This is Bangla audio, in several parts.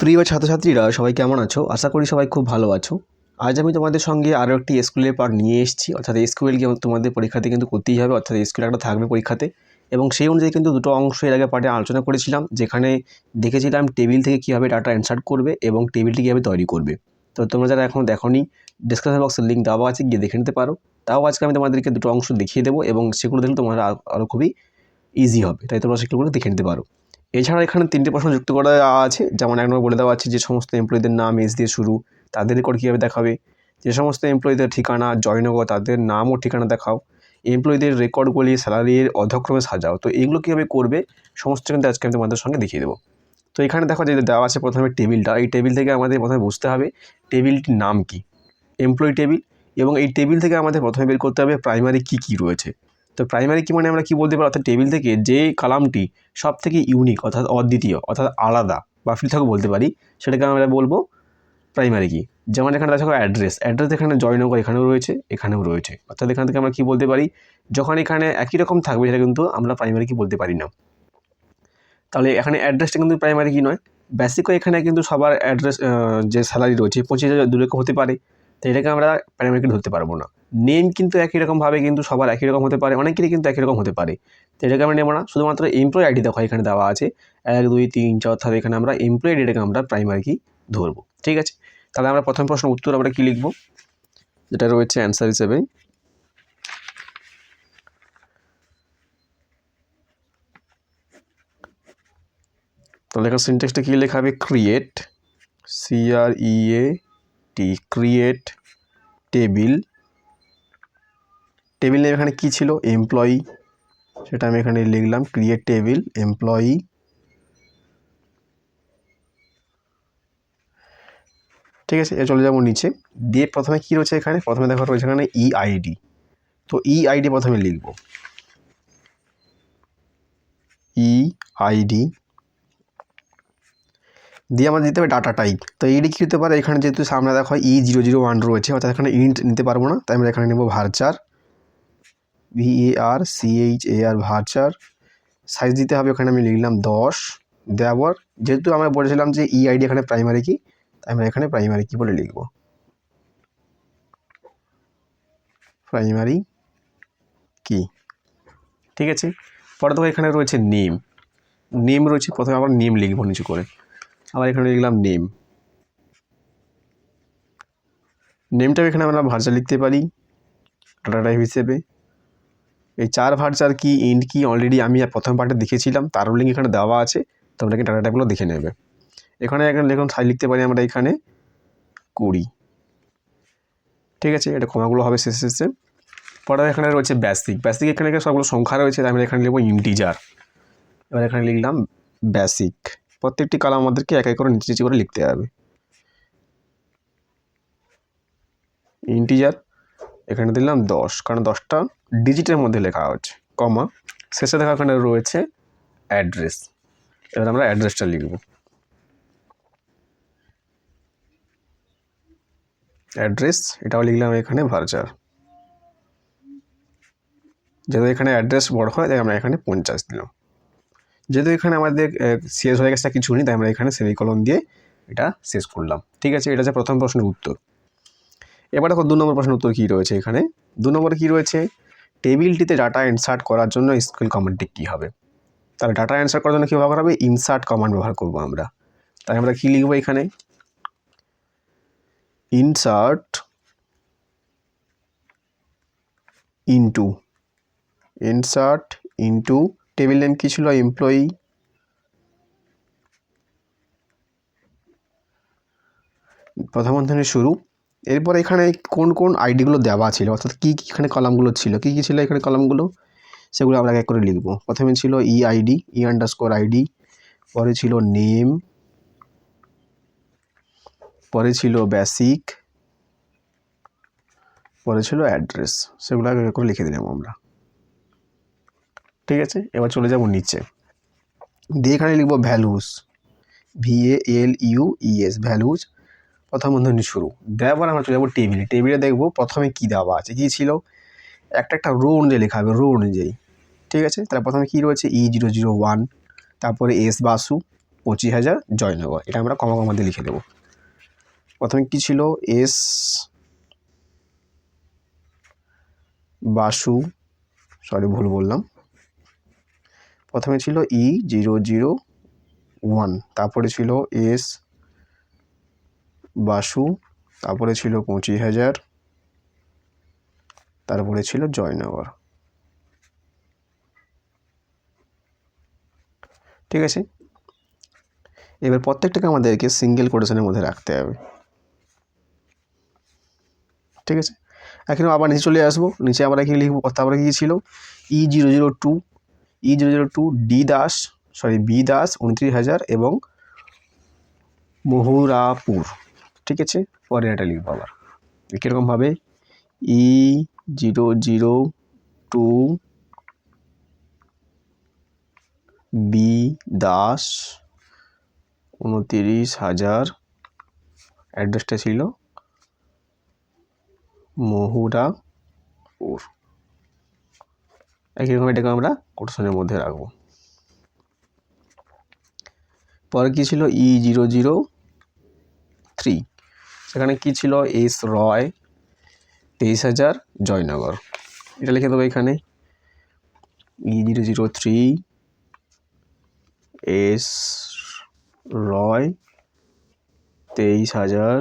প্রিয় ছাত্রছাত্রীরা, সবাই কেমন আছো? আশা করি সবাই খুব ভালো আছো। আজ আমি তোমাদের সঙ্গে আরও একটি স্কুলের পার্ট নিয়ে এসেছি। অর্থাৎ এসকিউএল কি তোমাদের পরীক্ষাতে কিন্তু করতেই হবে। অর্থাৎ এসকিউএল একটা থাকবে পরীক্ষাতে। এবং সেই অনুযায়ী কিন্তু দুটো অংশ এর আগে পার্টে আলোচনা করেছিলাম, যেখানে দেখেছিলাম টেবিল থেকে কীভাবে ডাটা ইনসার্ট করবে এবং টেবিলটি কীভাবে তৈরি করবে। তো তোমরা যারা এখন দেখোনি ডিসক্রিপশন বক্সের লিঙ্ক দেওয়া আছে, গিয়ে দেখে নিতে পারো। তাও আজকে আমি তোমাদেরকে দুটো অংশ দেখিয়ে দেবো এবং সেগুলো দেখলে তোমার আরও খুবই ইজি হবে। তাই তোমরা সেগুলো দেখে নিতে পারো। এছাড়া এখানে তিনটে প্রশ্ন যুক্ত করা আছে। যেমন এক নম্বর বলে দেওয়া আছে যে, সমস্ত এমপ্লয়ীদের নাম এস দিয়ে শুরু, তাদের রেকর্ড কীভাবে দেখাবে? যে, সমস্ত এমপ্লয়ীদের ঠিকানা, জয়নগর, তাদের নাম ও ঠিকানা দেখাও। এমপ্লয়ীদের রেকর্ডগুলি স্যালারির অধক্রমে সাজাও। তো এগুলো কীভাবে করবে? সমস্ত কিন্তু আজকে আমি তোমাদের সঙ্গে দেখিয়ে দেবো। তো এখানে দেখো যে, দেওয়া আছে প্রথমে টেবিলটা এই টেবিল থেকে আমাদের প্রথমে বুঝতে হবে টেবিলটির নাম কি। এমপ্লয়ি টেবিল এবং এই টেবিল থেকে আমাদের প্রথমে বের করতে হবে প্রাইমারি কী কী রয়েছে। তো প্রাইমারি কি মানে আমরা কি বলতে পারি? অর্থাৎ টেবিল থেকে যে কালামটি সব থেকে ইউনিক অর্থাৎ অদ্বিতীয়, অর্থাৎ আলাদা বা পৃথক বলতে পারি, সেটাকে আমরা বলব প্রাইমারি কি। যেমন এখানে দেখো অ্যাড্রেস অ্যাড্রেস এখানে জয়নগর এখানেও রয়েছে এখানেও রয়েছে। অর্থাৎ এখান থেকে আমরা কী বলতে পারি? যখন এখানে একই রকম থাকবে, সেটা কিন্তু আমরা প্রাইমারি কি বলতে পারি না। তাহলে এখানে অ্যাড্রেসটা কিন্তু প্রাইমারি কি নয়। বেসিকও এখানে কিন্তু সবার অ্যাড্রেস যে স্যালারি রয়েছে, পঁচিশ হাজার দু রকম হতে পারে। তো এটাকে আমরা প্রাইমারি কি ধরতে পারব না। নেম কিন্তু একই রকমভাবে কিন্তু সবার একই রকম হতে পারে, অনেকেরই কিন্তু একই রকম হতে পারে। তো এটাকে আমরা নেব না, শুধুমাত্র এমপ্লয় আইডি দেখো এখানে দেওয়া আছে। এক, দুই, তিন, চার, অর্থাৎ এখানে আমরা এমপ্লয় আইডিটাকে আমরা প্রাইমারি কি ধরবো, ঠিক আছে? তাহলে আমরা প্রথম প্রশ্ন উত্তর আমরা কী লিখব? যেটা রয়েছে অ্যান্সার হিসেবে। তাহলে এখানে সিনটেক্সটা কী লেখা হবে? Create C R E A T create table table name এখানে কী ছিল? এমপ্লয়ি সেটা আমি এখানে লিখলাম ক্রিয়েট টেবিল এমপ্লয়ি ঠিক আছে এ চলে যাব নিচে। দিয়ে প্রথমে কী রয়েছে এখানে? প্রথমে দেখা রয়েছে এখানে ই আইডি তো ই আইডি প্রথমে লিখব। ই আইডি দিয়ে আমাদের দিতে হবে ডাটা টাইপ তো এইটি কী হতে পারে? এখানে যেহেতু সামনে দেখো ই জিরো জিরো ওয়ান রয়েছে, অর্থাৎ এখানে ইন্ট নিতে পারব না, তাই আমরা এখানে নেব varchar V A R C H A R varchar size দিতে হবে, ওখানে আমি লিখলাম দশ। দেওয়ার যেহেতু আমরা বলেছিলাম যে ই আইডি এখানে প্রাইমারি কি, তাই আমরা এখানে প্রাইমারি কি বলে লিখব? প্রাইমারি কি? ঠিক আছে? পরে তো এখানে রয়েছে নেম নেম রয়েছে, প্রথমে আবার নেম লিখব নিচু করে। আবার এখানে লিখলাম নেম নেমটাও এখানে আমরা ভার্চা লিখতে পারি। ডাটা টাইপ হিসেবে। এই চার ভার্চার কি, ইন্ট কি অলরেডি আমি প্রথম পার্টে দেখেছিলাম তারও লিঙ্ক এখানে দেওয়া আছে তোমরা কি ডাটা টাইপগুলো দেখে নেবে। এখানে এখানে লিখুন লিখতে পারি আমরা এখানে কুড়ি। ঠিক আছে, এটা ক্ষমাগুলো হবে শেষে শেষে। পরে এখানে রয়েছে ব্যাসিক বেসিক এখানে সবগুলো সংখ্যা রয়েছে আমরা এখানে লিখব ইন্টিজার এবার এখানে লিখলাম বেসিক প্রত্যেকটি কালাম আমাদেরকে এক এক করে নিচে নিচে করে লিখতে হবে। ইন্টিজার এখানে দিলাম দশ, কারণ দশটা ডিজিটের মধ্যে লেখা হচ্ছে, কমা, শেষে দেখা এখানে রয়েছে অ্যাড্রেস। এবার আমরা অ্যাড্রেসটা লিখব। অ্যাড্রেস, এটাও লিখলাম এখানে ভার্চার যেহেতু এখানে অ্যাড্রেস বড় হয়, তাই আমরা এখানে পঞ্চাশ দিলাম। যেহেতু এখানে আমাদের শেষ হয়ে গেছে, কিছু নেই, তাই আমরা এখানে সেমিকলন দিয়ে এটা শেষ করলাম। ঠিক আছে, এটা হচ্ছে প্রথম প্রশ্নের উত্তর। এবার দেখো দু নম্বর প্রশ্নের উত্তর কী রয়েছে এখানে? দু নম্বরে কী রয়েছে? টেবিলটিতে ডাটা ইনসার্ট করার জন্য স্কুল কমান্ডটি কী হবে? তাহলে ডাটা ইনসার্ট করার জন্য কী ব্যবহার হবে? ইনসার্ট কমান্ড ব্যবহার করব আমরা। তাই আমরা কী লিখব এখানে? Insert into insert into, table name কী ছিল? এমপ্লয়ি প্রথম বন্ধনের শুরু। এরপর এখানে কোন কোন আইডিগুলো দেওয়া ছিল? অর্থাৎ কী কী এখানে কলামগুলো ছিল? কী কী ছিল এখানে কলামগুলো সেগুলো আমরা এক করে লিখব। প্রথমে ছিল E ID E underscore ID পরে ছিল নেম পরে ছিল বেসিক পরে ছিল অ্যাড্রেস সেগুলো এক করে লিখে দিলাম আমরা। ঠিক আছে? এবার চলে যাব নিচে। দিয়ে এখানে লিখব values V A L U E S values প্রথম বন্ধনী শুরু। দেওয়ার পর আমরা চলে যাব টেবিলে। টেবিলে দেখব প্রথমে কী দেওয়া আছে, কী ছিল? একটা একটা রো অনুযায়ী লেখা হবে রো অনুযায়ী। ঠিক আছে? তাহলে প্রথমে কী রয়েছে? ই জিরো জিরো ওয়ান তারপরে এস বাসু, পঁচিশ হাজার জয়নগর। এটা আমরা কমা কমা দিয়ে লিখে দেবো। প্রথমে কী ছিল? এস বাসু সরি ভুল বললাম। প্রথমে ছিল ই জিরো জিরো ওয়ান তারপরে ছিল এস বাসু, তারপরে ছিল পঁচিশ হাজার, তারপরে ছিল জয়নগর। ঠিক আছে? এবার প্রত্যেকটাকে আমাদেরকে সিঙ্গেল কোটেশনের মধ্যে রাখতে হবে। ঠিক আছে? এখন আবার নিচে চলে আসব। নিচে আমরা কি লিখব? তারপরে কী ছিল? E zero zero two E zero zero two D Das sorry B Das, উনত্রিশ হাজার এবং মহুরাপুর। ঠিক আছে? পরে এটা লিখব আবার। কীরকমভাবে E zero zero two B Das উনতিরিশ হাজার অ্যাড্রেসটা ছিল মহুরাপুর একই রকম এটাকে আমরা কোটেশনের মধ্যে রাখব। পরে কী ছিল? E zero zero three. সেখানে কী ছিল? এস রয়, তেইশ হাজার জয়নগর। এটা লিখে দেবো এখানে। E zero zero three S Roy, তেইশ হাজার,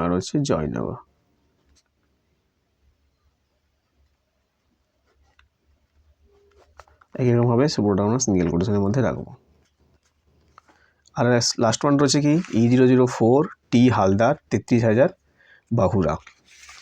আর হচ্ছে জয়নগর। একই রকমভাবে সুপুরটা আমরা সিঙ্গেল কোটেশনের মধ্যে রাখব। আর লাস্ট ওয়ান রয়েছে কি? E zero zero four T Haldar, তেত্রিশ হাজার, বাহুরা।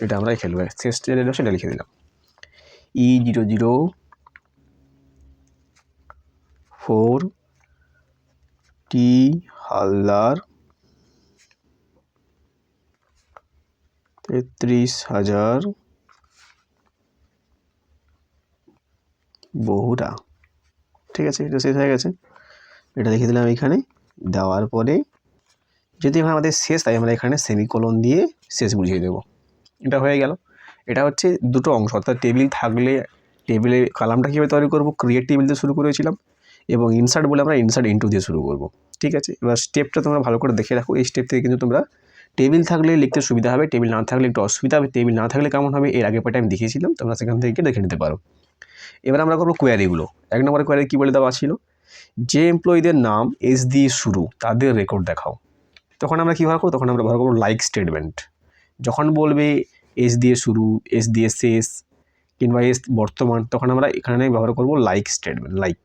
এটা আমরা খেলব। শেষ যেটা সেটা লিখে দিলাম। E zero zero four T Haldar, তেত্রিশ হাজার, বহুরা। ঠিক আছে, এটা শেষ হয়ে গেছে। এটা লিখে দিলাম এখানে। দেওয়ার পরে যদি এখানে আমাদের শেষ, তাই আমরা এখানে সেমিকোলন দিয়ে শেষ বুঝিয়ে দেবো। এটা হয়ে গেল। এটা হচ্ছে দুটো অংশ, অর্থাৎ টেবিল থাকলে টেবিলে কালামটা কীভাবে তৈরি করব? ক্রিয়েট টেবিল দিয়ে শুরু করেছিলাম এবং ইনসার্ট বলে আমরা ইনসার্ট ইন্টু দিয়ে শুরু করব। ঠিক আছে? এবার স্টেপটা তোমরা ভালো করে দেখে রাখো। এই স্টেপ থেকে কিন্তু তোমরা টেবিল থাকলে লিখতে সুবিধা হবে টেবিল না থাকলে একটু অসুবিধা হবে টেবিল না থাকলে কেমন হবে? এর আগে পাটা আমি দেখিয়েছিলাম, তোমরা সেখান থেকে দেখে নিতে পারো। এবার আমরা করব কোয়ারিগুলো এক নম্বর কোয়ারি কী বলে দেওয়া ছিল? যে এমপ্লয়ীদের নাম এস দিয়ে শুরু, তাদের রেকর্ড দেখাও। তখন আমরা কী ব্যবহার করব? তখন আমরা ব্যবহার করব লাইক স্টেটমেন্ট যখন বলবে এস দিয়ে শুরু এস দিয়ে শেষ কিংবা এস বর্তমান, তখন আমরা এখানে ব্যবহার করব লাইক স্টেটমেন্ট লাইক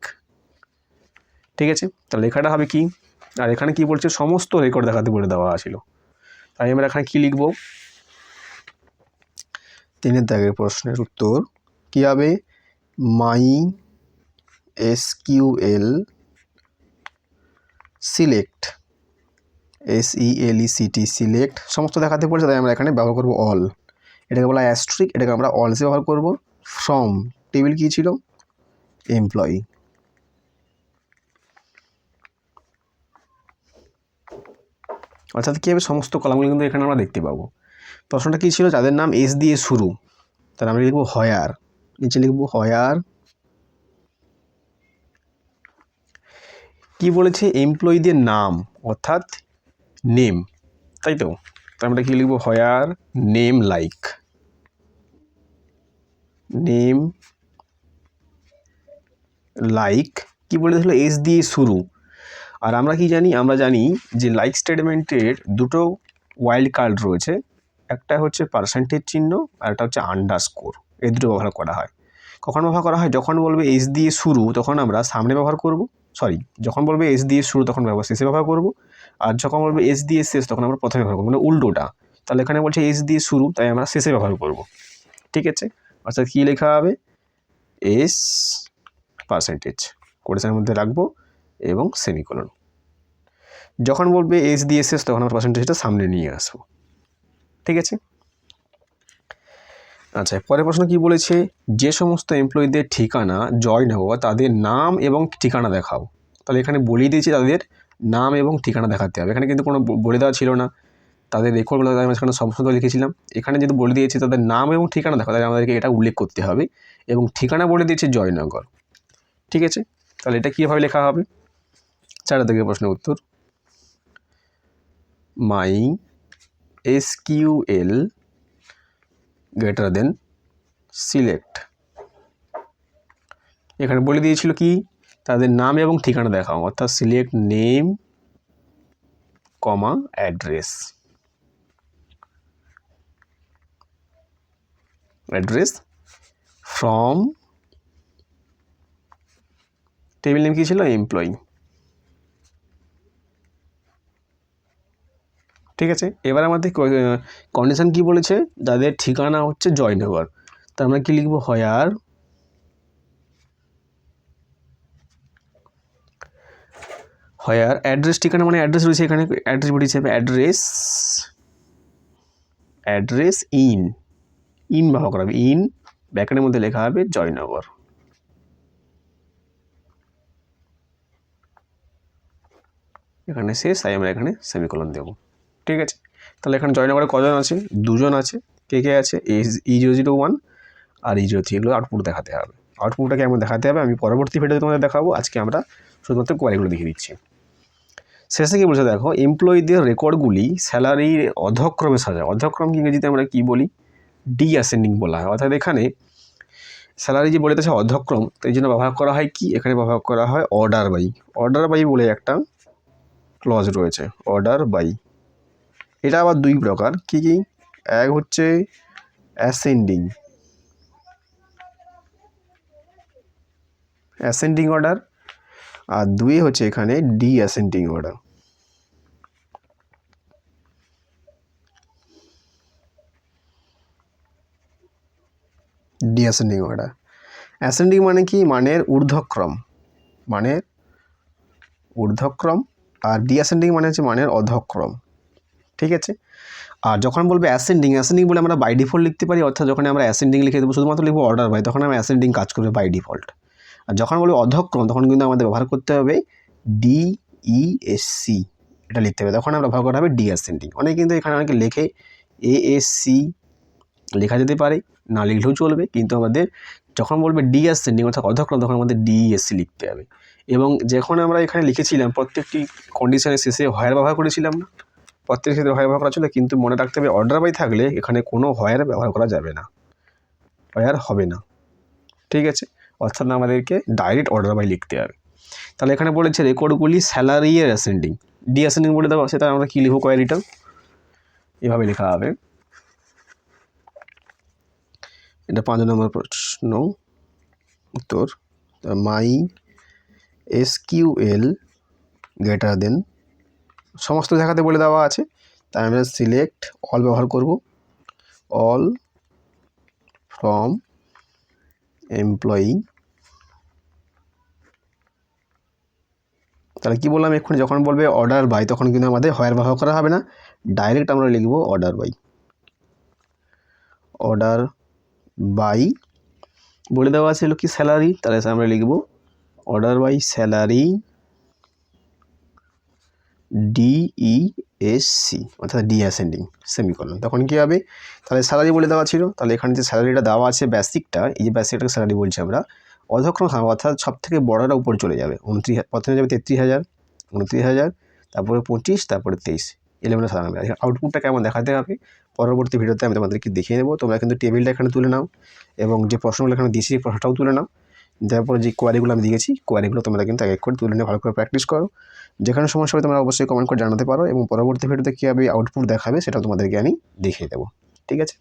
ঠিক আছে? তাহলে লেখাটা হবে কি? আর এখানে কি বলছে? সমস্ত রেকর্ড দেখাতে বলে দেওয়া ছিল। তাই আমরা এখানে কী লিখব? তিনের দাগের প্রশ্নের উত্তর কী হবে? MySQL select S E L E C T select সমস্ত দেখাতে বলছে, তাই আমরা এখানে ব্যবহার করব অল এটাকে বলা অ্যাস্ট্রিক এটাকে আমরা অলসে ব্যবহার করব। ফ্রম টেবিল কী ছিল? এমপ্লয়ি অর্থাৎ কী হবে? সমস্ত কলামগুলো কিন্তু এখানে আমরা দেখতে পাবো। প্রশ্নটা কী ছিল? যাদের নাম এস দিয়ে শুরু তাহলে আমরা লিখব হয়ার নিচে লিখব হয়ার কি বলেছে? এমপ্লয়ীদের নাম, অর্থাৎ নেম, তাই তো? আমরা কি লিখব? Where name like. Name like কি বলেছিল এস দিয়ে শুরু। আর আমরা কি জানি? আমরা জানি যে লাইক স্টেটমেন্টের দুটো ওয়াইল্ড কার্ড রয়েছে। একটা হচ্ছে পার্সেন্টেজ চিহ্ন আর একটা হচ্ছে আন্ডার স্কোর এই দুটো ব্যবহার করা হয়। কখন ব্যবহার করা হয়? যখন বলবে এস দিয়ে শুরু, তখন আমরা সামনে ব্যবহার করব। সরি যখন বলবে এস দিয়ে শুরু, তখন ব্যবহার শেষে ব্যবহার করব। আর যখন বলবে এস দিয়ে শেষ, তখন আমরা প্রথমে ব্যবহার করব। মানে উল্টোটা। তাহলে এখানে বলছে এস দিয়ে শুরু, তাই আমরা শেষে ব্যবহার করব। ঠিক আছে? অর্থাৎ কী লেখা হবে? এস পার্সেন্টেজ কোটেশনের মধ্যে রাখব এবং সেমিকোলন যখন বলবে এস দিয়ে শেষ, তখন আমরা পার্সেন্টেজটা সামনে নিয়ে আসব। ঠিক আছে? আচ্ছা পরের প্রশ্ন কি বলেছে? যে সমস্ত এমপ্লয়ীদের ঠিকানা জয়েন হব তাদের নাম এবং ঠিকানা দেখাও। তাহলে এখানে বলেই দিয়েছি তাদের নাম এবং ঠিকানা দেখাতে হবে। এখানে কিন্তু কোনো বলে দেওয়া ছিল না। তাদের রেকর্ডগুলো আমি সেখানে সমস্ত লিখেছিলাম। এখানে যেহেতু বলে দিয়েছি তাদের নাম এবং ঠিকানা দেখা তাহলে আমাদেরকে এটা উল্লেখ করতে হবে এবং ঠিকানা বলে দিয়েছে জয়নগর। ঠিক আছে? তাহলে এটা কীভাবে লেখা হবে? চার থেকে প্রশ্নের উত্তর। মাই S Q L greater than select এখানে বলে দিয়েছিল কি? তাদের নাম এবং ঠিকানা দেখাও, অর্থাৎ select name comma address address from table name কী ছিল? এমপ্লয়ি ঠিক আছে? এবার আমাদের কন্ডিশন কি বলেছে? যাদের ঠিকানা হচ্ছে জয়নগর। তা আমরা কি লিখব? হয়ার হয়ার অ্যাড্রেস ঠিকানা মানে অ্যাড্রেস রয়েছে এখানে অ্যাড্রেস বলি হিসেবে অ্যাড্রেস অ্যাড্রেস ইন ইন করা হবে। ইন ব্যাকের মধ্যে লেখা হবে জয়নগর। এখানে শেষ, তাই আমরা এখানে সেমিকলন দেবো। ঠিক আছে? তাহলে এখানে জয়নগরে কজন আছে? দুজন আছে। কে কে আছে? ই জিরো ওয়ান আর ইজিও জিরো থ্রি এগুলো আউটপুট দেখাতে হবে। আউটপুটটাকে আমার দেখাতে হবে, আমি পরবর্তী ভিডিওতে তোমাদের দেখাবো। আজকে আমরা শুধুমাত্র কোয়ারিগুলো দেখিয়ে দিচ্ছি। শেষে কি বলছে, দেখো এমপ্লয়ীদের রেকর্ডগুলি স্যালারির অধক্রমে সাজায় অধক্রম ইংরেজিতে আমরা কী বলি? ডি অ্যাসেন্ডিং বলা হয়। অর্থাৎ এখানে স্যালারি যে বলেছে অধক্রম। তো এই জন্য ব্যবহার করা হয় কি? এখানে ব্যবহার করা হয় অর্ডার বাই অর্ডার বাই বলে একটা ক্লজ রয়েছে। অর্ডার বাই এটা আবার দুই প্রকার। কী কী? এক হচ্ছে অ্যাসেন্ডিং অ্যাসেন্ডিং অর্ডার আর দুই হচ্ছে এখানে descending order descending order ascending মানে কি? মানের ঊর্ধ্বক্রম। মানের ঊর্ধ্বক্রম। আর ডি অ্যাসেন্ডিং মানে হচ্ছে মানের অধক্রম। ঠিক আছে? আর যখন বলবে অ্যাসেন্ডিং অ্যাসেন্ডিং বলে আমরা বাই ডিফল্ট লিখতে পারি, অর্থাৎ যখন আমরা অ্যাসেন্ডিং লিখে দেবো, শুধুমাত্র লিখব অর্ডার বাই তখন আমরা অ্যাসেন্ডিং কাজ করবে বাই ডিফল্ট আর যখন বলব অধক্রম, তখন কিন্তু আমাদের ব্যবহার করতে হবে ডি ই এস সি এটা লিখতে হবে। তখন আমরা ব্যবহার করা হবে ডি অ্যাসেন্ডিং অনেকে কিন্তু এখানে অনেকে লেখে এ এস সি লেখা যেতে পারে, না লিখলেও চলবে, কিন্তু আমাদের যখন বলবে ডি অ্যাসেন্ডিং অর্থাৎ অধক্রম, তখন আমাদের ডি এস সি লিখতে হবে। এবং যখন আমরা এখানে লিখেছিলাম, প্রত্যেকটি কন্ডিশনের শেষে হয়ার ব্যবহার করেছিলাম না প্রত্যেক ক্ষেত্রে হয়ার ব্যবহার করা ছিল কিন্তু মনে রাখতে হবে অর্ডার বাই থাকলে এখানে কোনো হয়ার ব্যবহার করা যাবে না। হয়ার হবে না। ঠিক আছে? অর্থাৎ আমাদেরকে ডাইরেক্ট অর্ডার বাই লিখতে হবে। তাহলে এখানে বলেছে রেকর্ডগুলি স্যালারি এর অ্যাসেন্ডিং ডি অ্যাসেন্ডিং বলে দেওয়া, সেটা আমরা কী লিখব কোয়ারিটা এভাবে লেখা হবে। এটা পাঁচ নম্বর প্রশ্ন। উত্তর মাই S Q L greater than সমস্ত দেখাতে বলে দেওয়া আছে। তাই আমরা সিলেক্ট অল ব্যবহার করব। অল ফ্রম এমপ্লয়ি তাহলে কী বললাম? এক্ষুনি যখন বলবে অর্ডার বাই তখন কিন্তু আমাদের হয়ার ব্যবহার করা হবে না। ডাইরেক্ট আমরা লিখব অর্ডার বাই অর্ডার বাই বলে দেওয়া ছিল কি স্যালারি তাহলে আমরা লিখব order by salary D E S অর্থাৎ ডি অ্যাসেন্ডিং সেমিকলন তখন কী হবে? তাহলে স্যালারি বলে দেওয়া ছিল। তাহলে এখানে যে স্যালারিটা দেওয়া আছে বেসিকটা এই যে বেসিকটাকে স্যালারি বলছি আমরা, অধক্রম অর্থাৎ সব থেকে বড়টা উপরে চলে যাবে। উনত্রিশ, প্রথমে যাবে তেত্রিশ হাজার, উনত্রিশ হাজার, তারপরে পঁচিশ, তারপরে তেইশ। সাজানো হবে আউটপুটটা কেমন দেখাতে হবে? পরবর্তী ভিডিওতে আমি তোমাদেরকে দেখিয়ে নেব তোমরা কিন্তু টেবিলটা এখানে তুলে নাও এবং যে প্রশ্নগুলো এখানে দিয়েছি প্রশ্নটাও তুলে নাও। তারপরে যে কোয়ারিগুলো আমি দিয়েছি কোয়ারিগুলো তোমরা কিন্তু এক এক করে তুলে নিয়ে ভালো করে প্র্যাকটিস করো। যেখানে সমস্যা হবে তোমরা অবশ্যই কমেন্ট করে জানাতে পারো এবং পরবর্তী ভিডিওতে কীভাবে আউটপুট দেখাবে সেটা তোমাদেরকে আমি দেখিয়ে দেবো। ঠিক আছে?